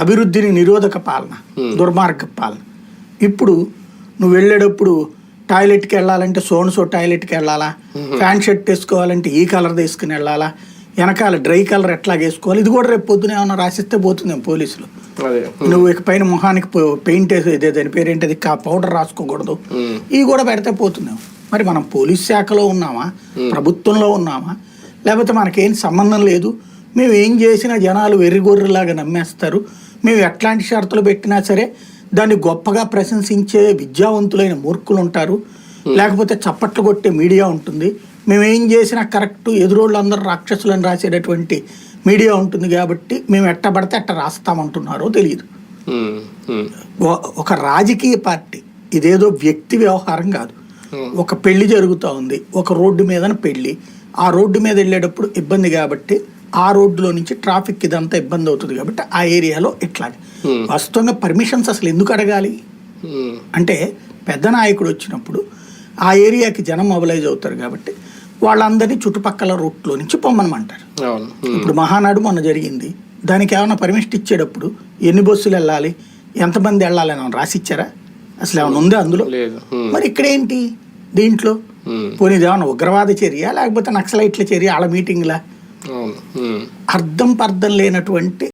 అభివృద్ధిని నిరోధక పాలన దుర్మార్గ పాలన. ఇప్పుడు నువ్వు వెళ్ళేటప్పుడు టాయిలెట్కి వెళ్ళాలంటే సోన్సో టాయిలెట్కి వెళ్ళాలా? ప్యాంట్ షర్ట్ వేసుకోవాలంటే ఈ కలర్ తీసుకుని వెళ్ళాలా? వెనకాల డ్రై కలర్ ఎట్లా వేసుకోవాలి? ఇది కూడా రేపు పొద్దున ఏమన్నా రాసిస్తే పోతుందేమో పోలీసులు. నువ్వు ఇక పైన మొహానికి పెయింట్ వేసి ఇదే దాని పేరు ఏంటది కా పౌడర్ రాసుకోకూడదు. ఇవి కూడా పెడితే పోతున్నాం మరి మనం పోలీస్ శాఖలో ఉన్నామా? ప్రభుత్వంలో ఉన్నామా? లేకపోతే మనకేం సంబంధం లేదు? మేము ఏం చేసినా జనాలు వెర్రిగొర్రెలాగా నమ్మేస్తారు. మేము ఎట్లాంటి షరతులు పెట్టినా సరే దాన్ని గొప్పగా ప్రశంసించే విద్యావంతులైన మూర్ఖులు ఉంటారు లేకపోతే చప్పట్లు కొట్టే మీడియా ఉంటుంది. మేము ఏం చేసినా కరెక్ట్ ఎదురోళ్ళు అందరూ రాక్షసులను రాసేటటువంటి మీడియా ఉంటుంది కాబట్టి మేము ఎట్ట పడితే అట్ట రాస్తామంటున్నారో తెలియదు. ఒక రాజకీయ పార్టీ ఇదేదో వ్యక్తి వ్యవహారం కాదు. ఒక పెళ్ళి జరుగుతూ ఉంది. ఒక రోడ్డు మీదన పెళ్ళి. ఆ రోడ్డు మీద వెళ్ళేటప్పుడు ఇబ్బంది కాబట్టి ఆ రోడ్డులో నుంచి ట్రాఫిక్ ఇదంతా ఇబ్బంది అవుతుంది కాబట్టి ఆ ఏరియాలో ఇట్లా వాస్తవంగా పర్మిషన్స్ అసలు ఎందుకు అడగాలి? ఉమ్, అంటే పెద్ద నాయకుడు వచ్చినప్పుడు ఆ ఏరియాకి జనం మొబలైజ్ అవుతారు కాబట్టి వాళ్ళందరినీ చుట్టుపక్కల రూట్లో నుంచి పొమ్మనమంటారు. ఉమ్, ఇప్పుడు మహానాడు మొన్న జరిగింది. దానికి ఏమైనా పర్మిషన్ ఇచ్చేటప్పుడు ఎన్ని బస్సులు వెళ్ళాలి? ఎంతమంది వెళ్ళాలి అని ఏమైనా రాసి ఇచ్చారా అసలు ఏమైనా ఉందా అందులో? మరి ఇక్కడ ఏంటి దీంట్లో పోనీ ఏమైనా ఉగ్రవాద చర్య లేకపోతే నక్సలైట్ల చర్య వాళ్ళ మీటింగ్లా. అర్థం పర్థం లేనటువంటి